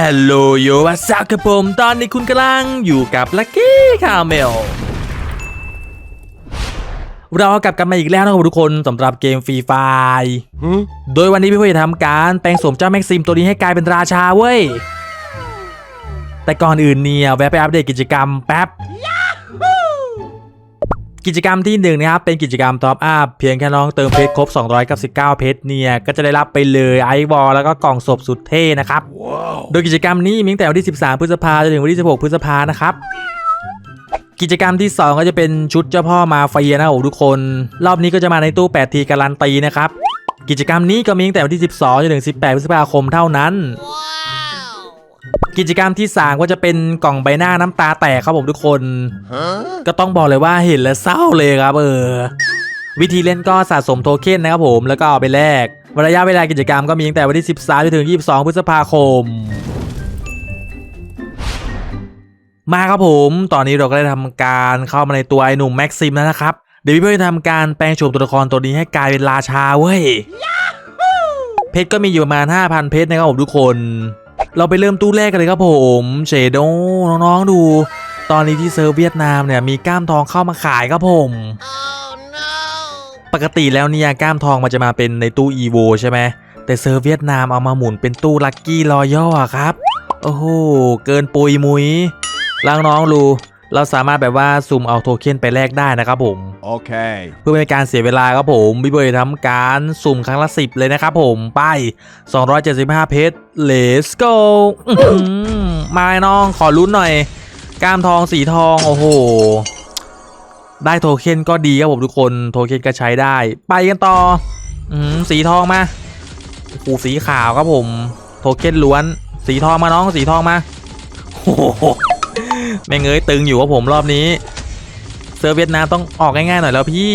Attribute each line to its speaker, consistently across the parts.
Speaker 1: ฮัลโหลโยวัสกับผมตอนนี้คุณกำลังอยู่กับลักกี้คาเมล เรากลับกันมาอีกแล้วนะครับทุกคนสำหรับเกมฟรีไฟโดยวันนี้พี่พ่อจะทำการแปลงโสมเจ้าแม็กซิมตัวนี้ให้กลายเป็นราชาเว้ย แต่ก่อนอื่นเนี่ยแวะไปอัปเดตกิจกรรมแป๊บ กิจกรรมที่หนึ่งนะครับเป็นกิจกรรมท็อปอัพเพียงแค่น้องเติมเพชรครบ299เพชรเนี่ยก็จะได้รับไปเลยไอวอลแล้วก็กล่องศพสุดเท่นะครับโดยกิจกรรมนี้มีตั้งแต่วันที่ 13 พฤษภาจนถึงวันที่ 16 พฤษภานะครับกิจกรรมที่ 2 ก็จะเป็นชุดเจ้าพ่อมาเฟียนะครับผมทุกคน รอบนี้ก็จะมาในตู้ 8 ทีการันตีนะครับ กิจกรรมนี้ก็มีตั้งแต่วันที่ 12จนถึง 18 พฤษภาคมเท่านั้น กิจกรรมที่3ก็จะเป็นกล่องใบหน้าน้ำตาแตกครับผมทุกคน ก็ต้องบอกเลยว่าเห็นแล้วเศร้าเลยครับเออ วิธีเล่นก็สะสมโทเค็นนะครับผมแล้วก็เอาไปแลกระยะเวลากิจกรรมก็มีตั้งแต่วันที่ 13จนถึง 22 พฤษภาคม มาครับผม ตอนนี้เราก็ได้ทำการเข้ามาในตัวไอ้หนุ่มแม็กซิมแล้วนะครับ เดี๋ยวพี่เพื่อนจะทำการแปลงโฉมตัวละครตัวนี้ให้กลายเป็นราชาเว้ย เพชรก็มีอยู่ประมาณ 5,000 เพชรนะครับผมทุกคน เราไปเริ่มตู้แรกกันเลยครับผมเชโดน้องๆดู ตอนนี้ที่เซิร์ฟเวียดนามเนี่ยมีกล้ามทองเข้ามาขายครับผม ปกติแล้วเนี่ยกล้ามทองมันจะมาเป็นในตู้อีโวใช่ไหมแต่เซิร์ฟเวียดนามเอามาหมุนเป็นตู้ลัคกี้รอยย่อครับ โอ้โห เกินปุยมุยลางน้องดู เราสามารถแบบว่าซุ่มเอาโทเค็นไปแลกได้นะครับผม
Speaker 2: Okay.
Speaker 1: เพื่อไม่ให้การเสียเวลาครับผมพี่เบย์ทำการสุ่มครั้งละ 10 เลยนะครับผมไป 275 เพชร let's go อื้อหือมาไอ้น้องขอลุ้นหน่อย กล้ามทองสีทองโอ้โห ได้โทเค็นก็ดีครับผมทุกคนโทเค็นก็ใช้ได้ ไปกันต่ออือหือสีทองมาโอ้โหสีขาวครับผม โทเค็นล้วน สีทองมาน้องสีทองมาโอ้โห แม่งเอ้ยตึงอยู่ครับผมรอบนี้ เซิร์ฟเวียดนามต้องออกง่ายๆหน่อยแล้วพี่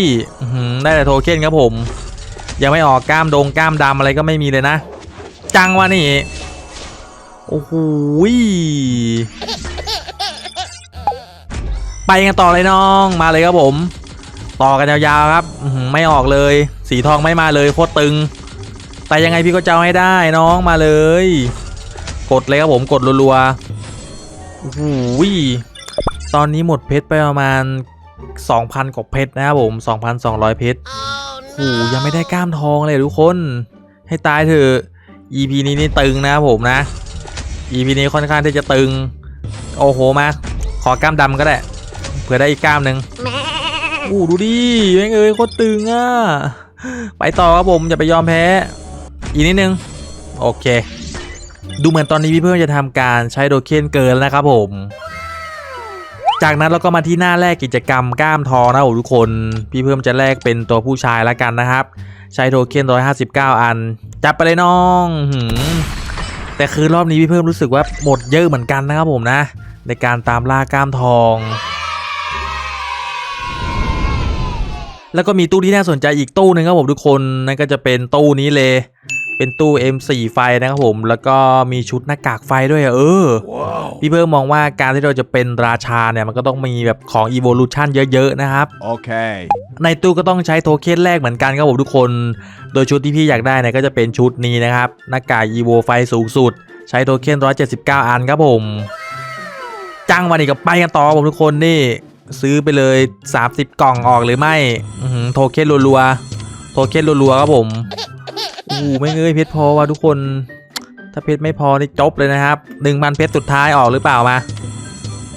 Speaker 1: ได้แต่โทเค็นครับผม ยังไม่ออกกล้ามดงกล้ามดำอะไรก็ไม่มีเลยนะ จังวะนี่ โอ้โหไปกันต่อเลยน้องมาเลยครับผม ต่อกันยาวๆครับไม่ออกเลย สีทองไม่มาเลยโคตรตึง แต่ยังไงพี่ก็จะเอาให้ได้น้องมาเลย กดเลยครับผมกดรัวๆ โอ้โหยตอนนี้หมดเพชรไปประมาณ 2,000 กว่าเพชรนะครับผม 2,200 เพชรโอ้โหยังไม่ได้กล้ามทองเลยทุกคน ให้ตายเถอะ EP นี้นี่ตึงนะผมนะ EP นี้ค่อนข้างที่จะตึง โอ้โหมา ขอกล้ามดำก็ได้ เผื่อได้อีกกล้ามหนึ่งโอ้ดูดิแม่งเอ้ยโคตรตึงอะ ไปต่อครับผมอย่าไปยอมแพ้ อีกนิดนึง โอเค ดูเหมือนตอนนี้พี่เพิ่มจะทำการใช้โดเคนเกินแล้วนะครับผม จากนั้นเราก็มาที่หน้าแรกกิจกรรมกล้ามทองนะโอ้ทุกคน พี่เพิ่มจะแลกเป็นตัวผู้ชายแล้วกันนะครับ ใช้โทเค็น159 อัน จับไปเลยน้องแต่คือรอบนี้พี่เพิ่มรู้สึกว่าหมดเยอะเหมือนกันนะครับผมนะ ในการตามล่ากล้ามทองแล้วก็มีตู้ที่น่าสนใจอีกตู้หนึ่งครับผมทุกคนนั่นก็จะเป็นตู้นี้เลย เป็นตู้ M4 ไฟนะครับผมแล้วก็มีชุดหน้ากากไฟด้วยอะเออ
Speaker 2: Wow.
Speaker 1: พี่เพิ่มมองว่าการที่เราจะเป็นราชาเนี่ยมันก็ต้องมีแบบของ evolution เยอะๆนะครับ
Speaker 2: Okay.
Speaker 1: ในตู้ก็ต้องใช้โทเค็นแรกเหมือนกันครับผมทุกคน โดยชุดที่พี่อยากได้เนี่ยก็จะเป็นชุดนี้นะครับหน้ากาก evo ไฟสูงสุด ใช้โทเค็น179 อันครับผมจ้างวันนี้กับไปกันต่อครับผมทุกคนนี่ซื้อไปเลย 30 กล่องออกหรือไม่อื้อหือโทเค็นรัวๆโทเค็นรัวๆครับผมโอ้โหไม่เงยเพชรพอว่ะทุกคน ถ้าเพชรไม่พอนี่จบเลยนะครับหนึ่งพันเพชรสุดท้ายออกหรือเปล่ามา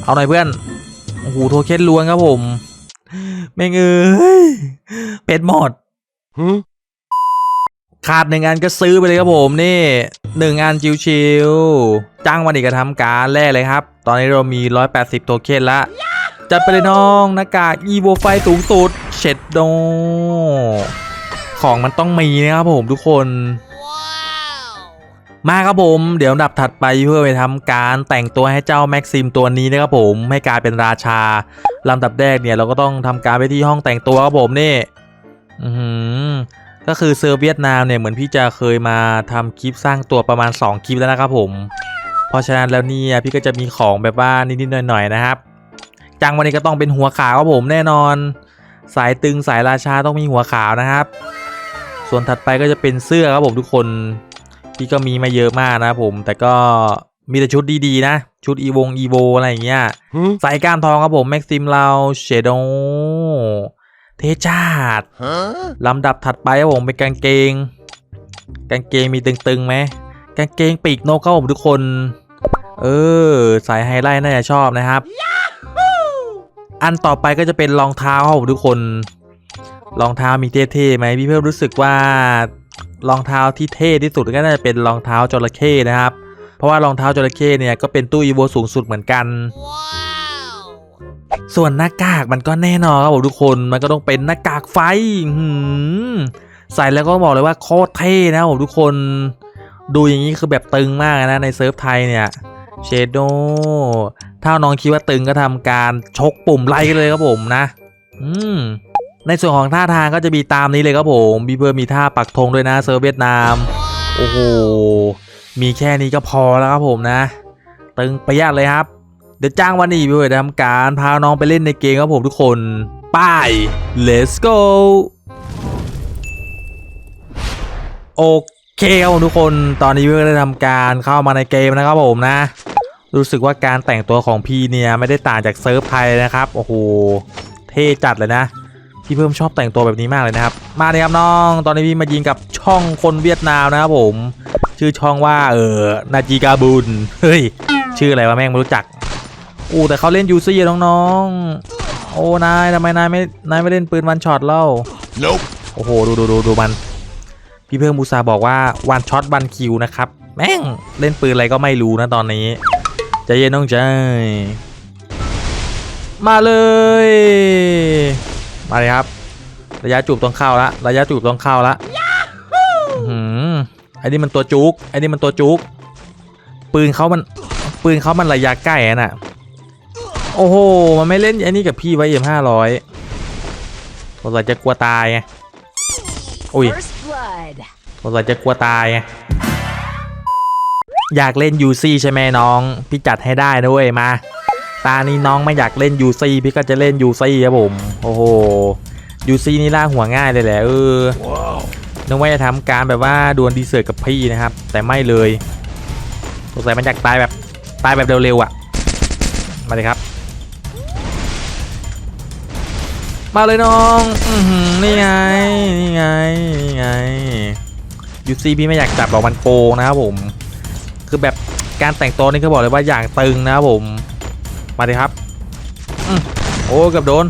Speaker 1: เอาหน่อยเพื่อนโอ้โหโทเค็นล้วนครับผมแม่งเอ้ยเพชรหมด
Speaker 2: Huh?
Speaker 1: ขาดหนึ่งอันก็ซื้อไปเลยครับผมนี่หนึ่งอันชิวๆจ้างวันอีกกระทำการแรกเลยครับ ตอนนี้เรามี 180 โทเค็นละจัดไปเลยน้องหน้ากาก EVO ไฟสูงสุดเช็ดโด ของมันต้องมีนะครับผมทุกคนมาครับผม เดี๋ยวอันดับถัดไปเพื่อไปทำการแต่งตัวให้เจ้าแม็กซิมตัวนี้นะครับผมให้กลายเป็นราชาลำดับแรกเนี่ยเราก็ต้องทำการไปที่ห้องแต่งตัวครับผมนี่อือหือก็คือเซอร์ฟเวียดนามเนี่ยเหมือนพี่จะเคยมาทำคลิปสร้างตัวประมาณ 2 คลิปแล้วนะครับผม เพราะฉะนั้นแล้วเนี่ยพี่ก็จะมีของแบบว่านิดๆหน่อยๆนะครับ จังวันนี้ก็ต้องเป็นหัวขาวครับผมแน่นอน สายตึงสายราชาต้องมีหัวขาวนะครับ ส่วนถัดไปก็จะเป็นเสื้อครับผมทุกคนพี่ก็มีมาเยอะมากนะครับผมแต่ก็มีแต่ชุดดีๆนะ ชุดอีวงอีโวอะไรอย่างเงี้ย
Speaker 2: Huh?
Speaker 1: สายก้านทองครับผมแม็กซิมเราเชโดเทชาด
Speaker 2: Huh?
Speaker 1: ลำดับถัดไปครับผมเป็นกางเกง กางเกงมีตึงๆไหมกางเกงปีกนกครับผมทุกคน เออ สายไฮไลท์น่าจะชอบนะครับ อันต่อไปก็จะเป็นรองเท้าครับผมทุกคน รองเท้ามีเท่ๆไหมพี่เพิ่มรู้สึกว่ารองเท้าที่เท่ที่สุดก็น่าจะเป็นรองเท้าจระเข้นะครับ เพราะว่ารองเท้าจระเข้เนี่ยก็เป็นตู้อีโวสูงสุดเหมือนกัน ส่วนหน้ากากมันก็แน่นอนครับผมทุกคนมันก็ต้องเป็นหน้ากากไฟอื้อหือใส่แล้วก็บอกเลยว่าโคตรเท่นะครับผมทุกคนดูอย่างนี้คือแบบตึงมากนะในเซิร์ฟไทยเนี่ยเชโดถ้าน้องคิดว่าตึงก็ทำการชกปุ่มไล่กันเลยครับผมนะ อืม ในส่วนของท่าทางก็จะมีตามนี้เลยครับผมมีเพิ่มมีท่าปักธงด้วยนะเซิร์ฟเวียดนาม โอ้โห มีแค่นี้ก็พอแล้วครับผมนะ ตึงประหยัดเลยครับ เดี๋ยวจ้างวันนี้ไปเลยทำการพาน้องไปเล่นในเกมครับผมทุกคนไป้าย let's go โอเคครับผมทุกคนตอนนี้เพี่ก็ได้ทำการเข้ามาในเกมนะครับผมนะ รู้สึกว่าการแต่งตัวของพี่เนี่ยไม่ได้ต่างจากเซิร์ฟไทยเลยนะครับ โอ้โห เท่จัดเลยนะ พี่เพิ่มชอบแต่งตัวแบบนี้มากเลยนะครับ มาเลยครับน้อง ตอนนี้พี่มายิงกับช่องคนเวียดนามนะครับผม ชื่อช่องว่าเออนาจิกาบุนเฮ้ย ชื่ออะไรวะแม่งไม่รู้จักอู้แต่เขาเล่นยูซี่น้องๆ โอ้นายทำไมนายไม่นายไม่เล่นปืนวันช็อตเล่า
Speaker 2: Nope.
Speaker 1: โอ้โหดูดูดูดูมัน พี่เพิ่มบูซาห์บอกว่าวันช็อตวันคิวนะครับ แม่งเล่นปืนอะไรก็ไม่รู้นะตอนนี้ใจเย็นน้องใจมาเลย มาเลยครับ ระยะจูบต้องเข้าละระยะจูบต้องเข้าละอื้อหือไอ้นี่มันตัวจุกไอ้นี่มันตัวจุกปืนเขามันปืนเขามันระยะใกล้อะน่ะ โอ้โห มันไม่เล่นไอ้นี่กับพี่ไว้เอ็มห้าร้อยสงสัยจะกลัวตายไงอุ้ย
Speaker 3: First blood.
Speaker 1: สงสัยจะกลัวตายไงอยากเล่นยูซี่ใช่ไหมน้อง พี่จัดให้ได้นะเว้ยมา ตานี้น้องไม่อยากเล่นยูซี่พี่ก็จะเล่นยูซี่ครับผมโอ้โหยูซี่นี่ล่าหัวง่ายเลยแหละเออ
Speaker 2: Wow.
Speaker 1: นึกว่าจะทำการแบบว่าดวลดีเซอร์กับพี่นะครับ แต่ไม่เลยสงสัยมันอยากตายแบบตายแบบเร็วๆอะ มาเลยครับ มาเลยน้องอือหือนี่ไงนี่ไงนี่ไงยูซีพี่ไม่อยากจับหรอกมันโกงนะครับผม คือแบบการแต่งตัวนี่เขาบอกเลยว่าอย่างตึงนะครับผม มาเลยครับอื้อโอ้เกือบโดน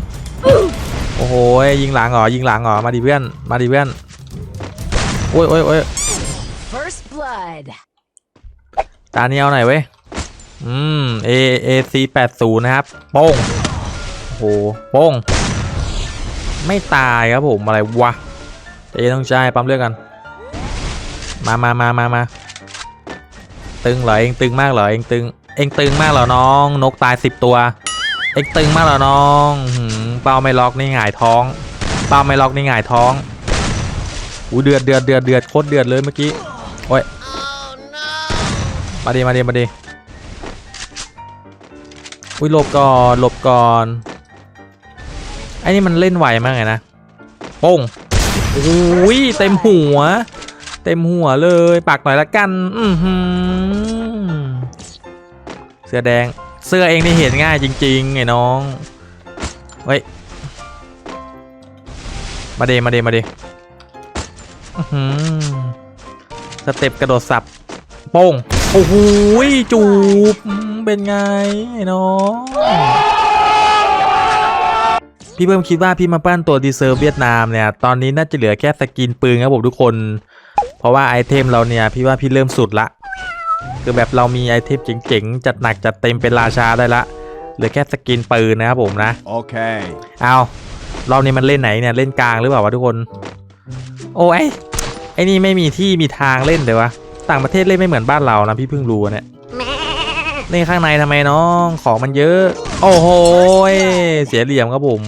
Speaker 1: โอ้โหยิงหลังเหรอยิงหลังเหรอมาดิเพื่อนมาดิเพื่อนโอ้ยโอ้ยโอ้ย
Speaker 3: First blood.
Speaker 1: ตาเนียวหน่อยเว้ย อืม A A C 8 0นะครับ โป้ง โอ้โห โป้ง ไม่ตายครับผม อะไรวะใจเย็นต้องใจปั๊มเลือดกัน มามามามามา ตึงเหรอเองตึงมากเหรอเองตึง เองตึงมากเหรอน้อง นกตายสิบตัว เองตึงมากเหรอน้องเป้าไม่ล็อกนี่หงายท้อง เป้าไม่ล็อกนี่หงายท้องอู้เดือดเดือดเดือดเดือดโคตรเดือดเลยเมื่อกี้โอ้ยมาดิมาดิมาดิอุ้ยหลบก่อนหลบก่อนไอ้นี่มันเล่นไหวมากเลยนะโป้งอุ้ยเต็มหัว เต็มหัวเลย ปากหน่อยละกัน อือหือ สื้อแดง เสื้อเองนี่เห็นง่ายจริงๆไอ้น้อง เฮ้ย มาเดมาเดมาเดสเต็ปกระโดดสับ โป้ง โอ้โหจูบ เป็นไงไอ้น้อง พี่เพิ่มคิดว่าพี่มาปั้นตัวดีเซอร์เวียดนามเนี่ย ตอนนี้น่าจะเหลือแค่สกินปืนครับผมทุกคน เพราะว่าไอเทมเราเนี่ย พี่ว่าพี่เริ่มสุดละ คือแบบเรามีไอเทมเจ๋งๆ จัดหนักจัดเต็มเป็นราชาได้ละเหลือแค่สกินปืนนะครับผมนะ
Speaker 2: Okay.
Speaker 1: เอาเรานี่มันเล่นไหนเนี่ย เล่นกลางหรือเปล่าวะทุกคน โอ้ยไอ้นี่ไม่มีที่มีทางเล่นเลยวะ ต่างประเทศเล่นไม่เหมือนบ้านเรานะพี่เพิ่งรู้อะเนี่ยเล่นข้างในทำไมน้องของมันเยอะ โอ้โหยเสียเหลี่ยมครับผม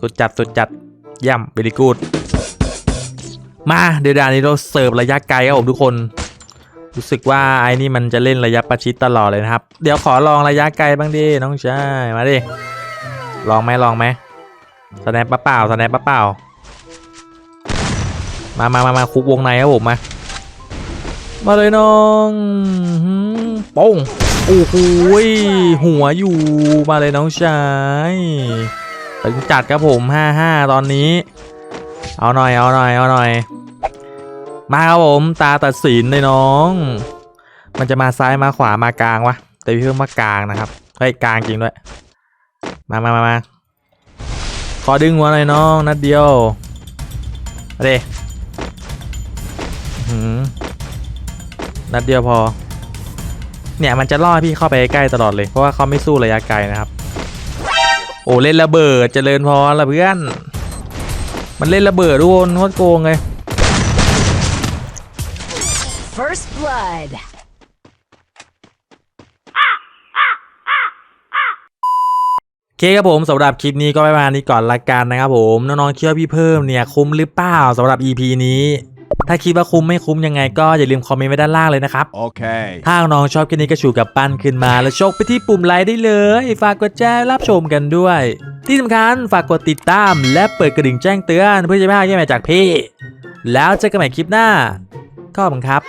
Speaker 1: สุดจัดสุดจัดย่ำเบริกูดมาเดี๋ยวดานนี้เราเสิร์ฟระยะไกลครับผมทุกคน รู้สึกว่าไอ้นี่มันจะเล่นระยะประชิดตลอดเลยนะครับ เดี๋ยวขอลองระยะไกลบ้างดิน้องชายมาดิลองไหมลองไหมสแนปปะเปล่าสแนปปะเปล่ามามามามาคุกวงในครับผมมามาเลยน้องหืมป้งโอ้โหยหัวอยู่มาเลยน้องชายตึงจัดครับผม5-5ตอนนี้ เอาหน่อยเอาหน่อยเอาหน่อย มาครับผมตาตัดสินเลยน้อง มันจะมาซ้ายมาขวามากลางวะแต่พี่เพิ่มมากลางนะครับเฮ้ยกลางจริงด้วย มามามามาขอดึงหัวหน่อยน้องนัดเดียวมาเดหืมนัดเดียวพอ เนี่ยมันจะล่อพี่เข้าไปใกล้ตลอดเลยเพราะว่าเขาไม่สู้ระยะไกลนะครับ โอ้เล่นระเบิดเจริญพรละเพื่อน มันเล่นระเบิดทุกคนโคตรโกงเลย
Speaker 3: First blood.
Speaker 1: โอเคครับผมสำหรับคลิปนี้ก็ประมาณนี้ก่อนละกันนะครับผมน้องๆคิดว่าพี่เพิ่มเนี่ยคุ้มหรือเปล่าสำหรับ EP นี้ ถ้าคิดว่าคุ้มไม่คุ้มยังไงก็อย่าลืมคอมเมนต์ไว้ด้านล่างเลยนะครับ
Speaker 2: Okay.
Speaker 1: ถ้าน้องชอบคลิปนี้ก็ชูกับปั้นขึ้นมาแล้วชกไปที่ปุ่มไลค์ได้เลย ฝากกดแชร์รับชมกันด้วย ที่สำคัญฝากกดติดตาม และเปิดกระดิ่งแจ้งเตือนเพื่อจะไม่พลาดคลิปใหม่จากพี่ แล้วเจอกันใหม่คลิปหน้าก็ ข้อบังคับ